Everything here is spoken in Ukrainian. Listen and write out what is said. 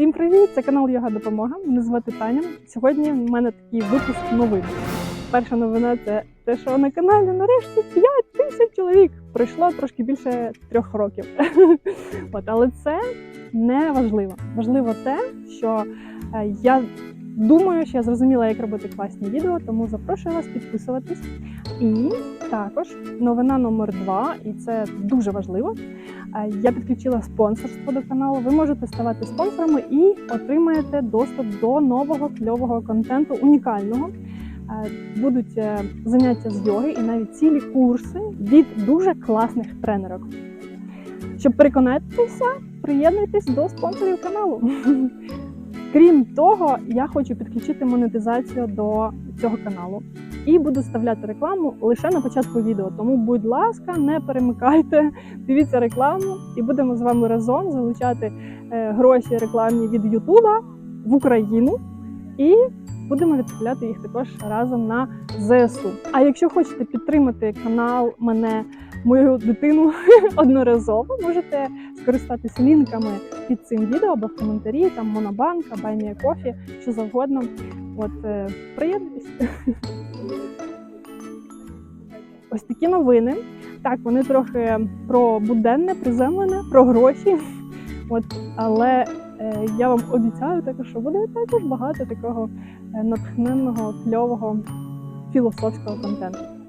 Всім привіт! Це канал Йога Допомога. Мене звати Таня. Сьогодні в мене такий випуск новин. Перша новина це те, що на каналі нарешті 5 тисяч чоловік. Пройшло трошки більше трьох років. От, але це не важливо. Важливо те, що е, я думаю, що я зрозуміла, як робити класні відео, тому запрошую вас підписуватись. І також новина номер два, і це дуже важливо. Е, Я підключила спонсорство до каналу. Ви можете ставати спонсорами і отримаєте доступ до нового кльового контенту, унікального. Е, Будуть е, заняття з йоги і навіть цілі курси від дуже класних тренерок. Щоб переконатися, приєднуйтесь до спонсорів каналу. Крім того, я хочу підключити монетизацію до цього каналу і буду вставляти рекламу лише на початку відео. Тому, будь ласка, не перемикайте, дивіться рекламу, і будемо з вами разом залучати е, гроші рекламні від Ютуба в Україну. І будемо відправляти їх також разом на ЗСУ. А якщо хочете підтримати канал, мене, мою дитину одноразово, можете скористатися лінками під цим відео або в коментарі, там Монобанка, Баймія Кофі, що завгодно. От е, приєднуйтесь. Ось такі новини. Так, вони трохи про буденне, приземлене, про гроші. От, але е, я вам обіцяю також, що буде також багато такого е, натхненного, кльового філософського контенту.